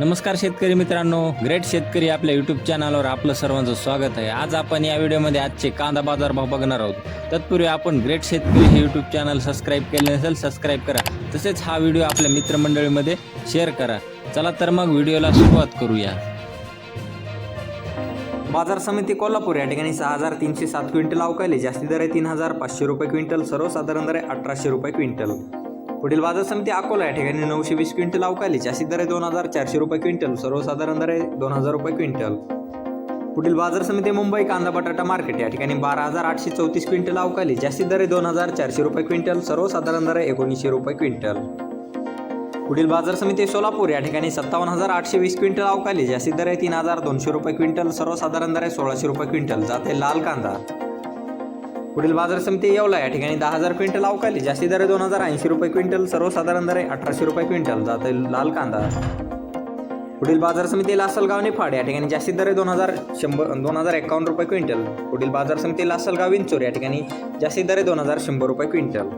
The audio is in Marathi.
नमस्कार शेतकरी मित्रांनो ग्रेट शेतकरी आपल्या यूट्यूब चॅनलवर आपलं सर्वांचं स्वागत आहे. आज आपण या व्हिडिओमध्ये आजचे कांदा बाजार भाव बघणार आहोत. तत्पूर्वी आपण ग्रेट शेतकरी हे यूट्यूब चॅनल सबस्क्राईब केले नसेल सबस्क्राईब करा. तसेच हा व्हिडिओ आपल्या मित्रमंडळीमध्ये शेअर करा. चला तर मग व्हिडिओला सुरुवात करूया. बाजार समिती कोल्हापूर या ठिकाणी सहा हजार तीनशे सात क्विंटल अवकाले जास्ती दर आहे तीन हजार पाचशे रुपये क्विंटल सर्वसाधारण दर आहे अठराशे रुपये क्विंटल. पुढील बाजार समिती अकोला या ठिकाणी नऊशे वीस क्विंटल अवकाली जास्ती दर आहे दोन हजार चारशे रुपये क्विंटल. सर्वसाधारण दर आहे दोन हजार रुपये क्विंटल. पुढील बाजार समिती मुंबई कांदा बटाटा मार्केट या ठिकाणी बारा हजार आठशे चौतीस क्विंटल अवकाली जास्तीत दर आहे दोन हजार चारशे रुपये क्विंटल. सर्वसाधारण दर आहे एकोणीसशे रुपये क्विंटल. पुढील बाजार समिती सोलापूर या ठिकाणी सत्तावन्न हजार आठशे वीस क्विंटल अवकाली जास्तीत दर आहे तीन हजार दोनशे रुपये क्विंटल. सर्वसाधारण दर आहे सोळाशे रुपये क्विंटल. जाते लाल कांदा. पुढील बाजार समिती येवला. या ठिकाणी दहा हजार क्विंटल अवकाली. जास्ती दर दोन हजार ऐंशी रुपये क्विंटल सर्वसाधारण दर आहे अठराशे रुपये क्विंटल जाते लाल कांदा. पुढील बाजार समिती लासलगाव निफाड. या ठिकाणी जास्तीत दर दोन हजार शंभर दोन हजार एकावन्न रुपये क्विंटल. पुढील बाजार समिती लासलगाव विंचोर. या ठिकाणी जास्तीत दर दोन हजार शंभर रुपये क्विंटल.